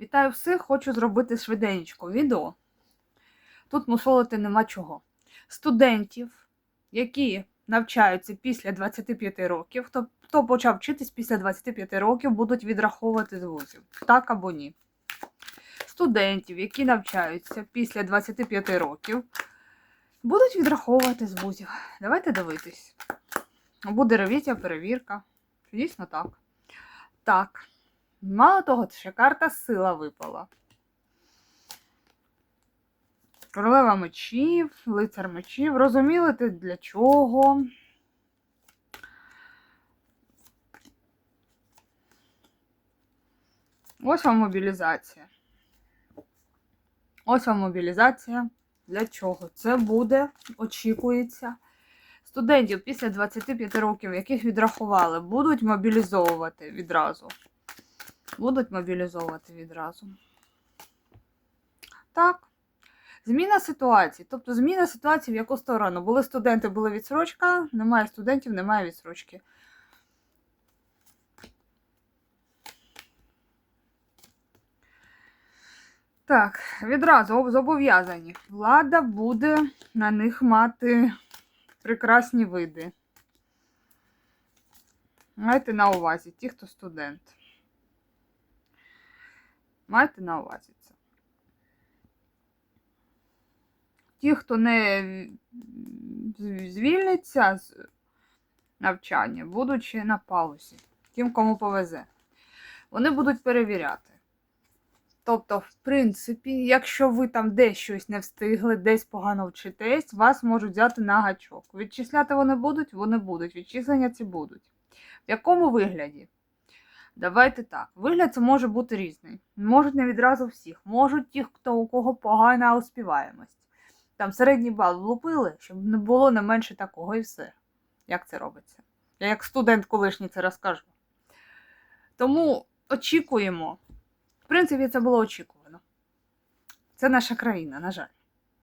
Вітаю всіх! Хочу зробити швиденько відео. Тут мусолити нема чого. Студентів, які навчаються після 25 років, хто, хто почав вчитись після 25 років, будуть відраховувати з вузів. Так або ні. Студентів, які навчаються після 25 років, будуть відраховувати з вузів. Давайте дивитись. Буде ревізія, перевірка. Дійсно так. Так. Мало того, ще карта сила випала. Королева мечів, лицар мечів. Розуміли ти для чого? Ось вам мобілізація. Ось вам мобілізація. Для чого? Це буде, очікується. Студентів після 25 років, яких відрахували, будуть мобілізовувати відразу. Будуть мобілізовувати відразу. Так. Зміна ситуації. Тобто зміна ситуації в яку сторону? Були студенти, була відсрочка, немає студентів, немає відсрочки. Так, відразу зобов'язані. Влада буде на них мати прекрасні види. Майте на увазі, ті, хто студент. Майте на увазі це. Ті, хто не звільниться з навчання, будучи на паузі. Тим, кому повезе. Вони будуть перевіряти. Тобто, в принципі, якщо ви там десь щось не встигли, десь погано вчитесь, вас можуть взяти на гачок. Відчисляти вони будуть, вони будуть. Відчислення ці будуть. В якому вигляді? Давайте так. Вигляд це може бути різний. Можуть не відразу всіх. Можуть ті, хто у кого погана успіваємость. Там середній бал влупили, щоб не було не менше такого і все. Як це робиться? Я як студент колишній це розкажу. Тому очікуємо. В принципі, це було очікувано. Це наша країна, на жаль.